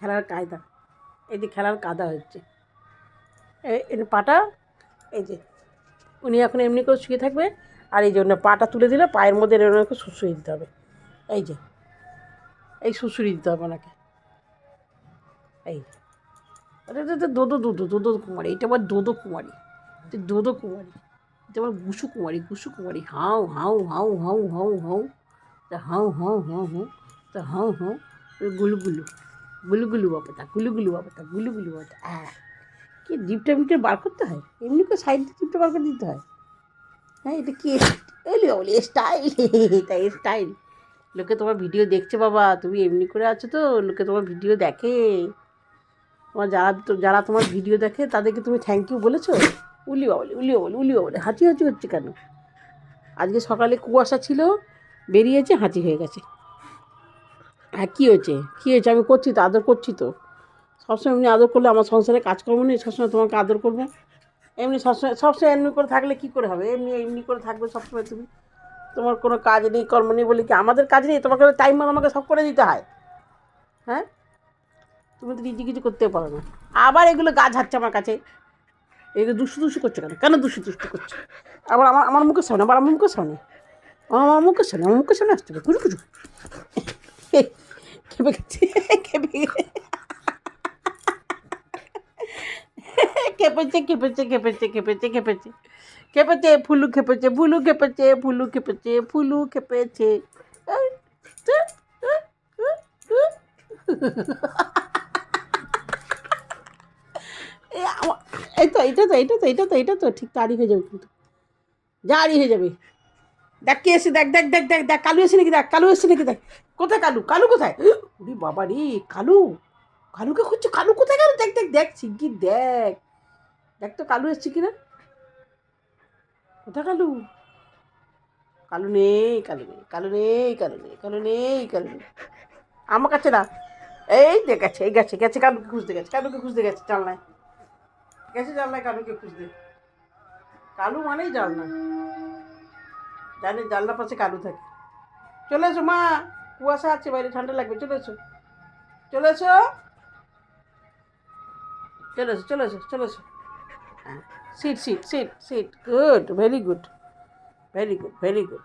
খেলার কায়দা। এই যে খেলার কাদা হচ্ছে। এই পাটা, এই যে, উনি এখন এমনি করে শুয়ে থাকবে, আর এই জন্য পাটা তুলে দিলে পায়ের মধ্যে করে শুশুরি দিতে হবে। এই যে, এই শুশুরি দিতে হবে ওনাকে। এই তো দোদো দোদো দোদো কুমারী, এটা আবার দোদো কুমারী দোদো কুমারী, এটা আবার গুসু কুমারী গুসু কুমারী হাউ হাউ হাউ হাউ হাউ হাউ তা হাউ হাউ হাউ হাউ তা হাউ হাউ গুলু। গুলু গুলু গুলু বাপাতা গুলু গুলু বাপাতা গুলু গুলু বাপাতা হ্যাঁ কি জিপটা মিপটা বার করতে হয়? এমনি করে সাইড দিয়ে জিপটা বার করে দিতে হয়? হ্যাঁ এটা কি এলি বলি স্টাইল এটা স্টাইল লোকে তোমার ভিডিও দেখছে বাবা, তুমি এমনি করে আছো তো, লোকে তোমার ভিডিও দেখে। তোমার যারা যারা তোমার ভিডিও দেখে, তাদেরকে তুমি থ্যাংক ইউ বলেছ? উলি বাবলি উলি বাবলি উলি বাবলি, হাঁচি হাঁচি হচ্ছে কেন? আজকে সকালে কুয়াশা ছিল, বেরিয়েছে, হাঁচি হয়ে গেছে। হ্যাঁ কী হয়েছে? কী হয়েছে? আমি করছি তো, আদর করছি তো। সবসময় এমনি আদর করলে আমার সংসারে কাজকর্ম নেই, সবসময় তোমাকে আদর করবে। এমনি সবসময় সবসময় এমনি করে থাকলে কী করে হবে? এমনি এমনি করে থাকবে সবসময় তুমি। তোমার কোনো কাজ নেই, কর্ম নেই বলে কি আমাদের কাজ নেই? তোমাকে টাইম আমাকে সব করে দিতে হয়। হ্যাঁ? তুমি তো নিজে কিছু করতে পারো না। আবার এগুলো গাছ হাচ্ছে আমার কাছে। এগুলো দুষ্টু দুষ্টু করছে কেন? কেন দুষ্টু দুষ্টু করছে? আবার আমার আমার মুখের সামনে আবার আমার মুখের সামনে আমার মুখের সামনে আমার মুখের সামনে আসছে কুচু কুচু খেপে গেছে খেপে গেছে খেপেছে খেপেছে খেপেছে খেপেছে খেপেছে খেপেছে ফুলু খেপেছে ফুলু খেপেছে ফুলু খেপেছে ফুলু খেপেছে এই আমা- এই তো এইটা তো এইটা তো এইটা তো এইটা তো ঠিক তাড়ি হয়ে যাবে কিন্তু জারি হয়ে যাবে দেখ কে এসে দেখ দেখ দেখ দেখ দেখ কালু এসে নাকি দেখ কালু এসে নাকি দেখ কোথায় কালু কালু কোথায় উরি বাবা রে, কালু? কালুকে খুঁজছে? কালু কোথায় গেল? দেখ দেখ দেখ শিগগির দেখ। দেখ তো, কালু এসছে কিনা? কোথায় কালু? কালু নেই কালু নেই কালু নেই কালু নেই কালু নেই কালু নেই। আমার কাছে না, এই দেখ গেছে, এই গেছে গেছে, কালুকে খুঁজতে গেছে, কালুকে খুঁজতে গেছে, জানলায়। গেছে জানলায়, কালুকে খুঁজতে। কালু মানেই জানলা। জানি জানলার পাশে কালু থাকে। চলে এসো মা। কুয়াশা আছে বাইরে, ঠান্ডা লাগবে, চলে এসো। চলে এসো। চলে এসো চলে এসো চলে এসো। Sit sit sit sit good very good very good very good